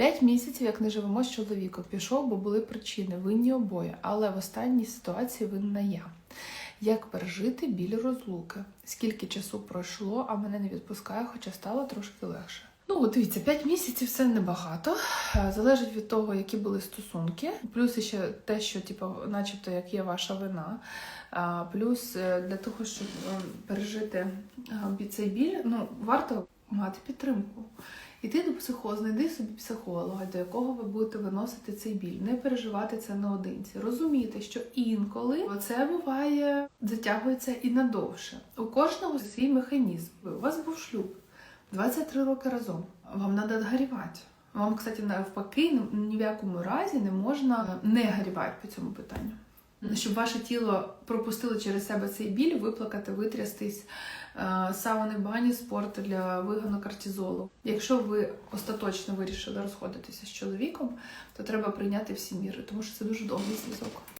П'ять місяців, як не живемо з чоловіком, пішов, бо були причини, винні обоє, але в останній ситуації винна я. Як пережити біль розлуки? Скільки часу пройшло, а мене не відпускає, хоча стало трошки легше. Ну, дивіться, 5 місяців це небагато. Е, Залежить від того, які були стосунки. Плюс ще те, що, типу, начебто, як є ваша вина. Плюс е, для того, щоб е, пережити е, цей біль, ну, варто мати підтримку. Іти до психолога, знайди собі психолога, до якого ви будете виносити цей біль, не переживати це наодинці. Розуміти, що інколи це буває, затягується і надовше. У кожного свій механізм. У вас був шлюб 23 роки разом. Вам треба горівати. Вам, кстати, навпаки, ні в якому разі не можна не горівати по цьому питанню. Щоб ваше тіло пропустило через себе цей біль, виплакати, витрястись, е, сауни, бані, спорт для вигану кортизолу. Якщо ви остаточно вирішили розходитися з чоловіком, то треба прийняти всі міри, тому що це дуже довгий зв'язок.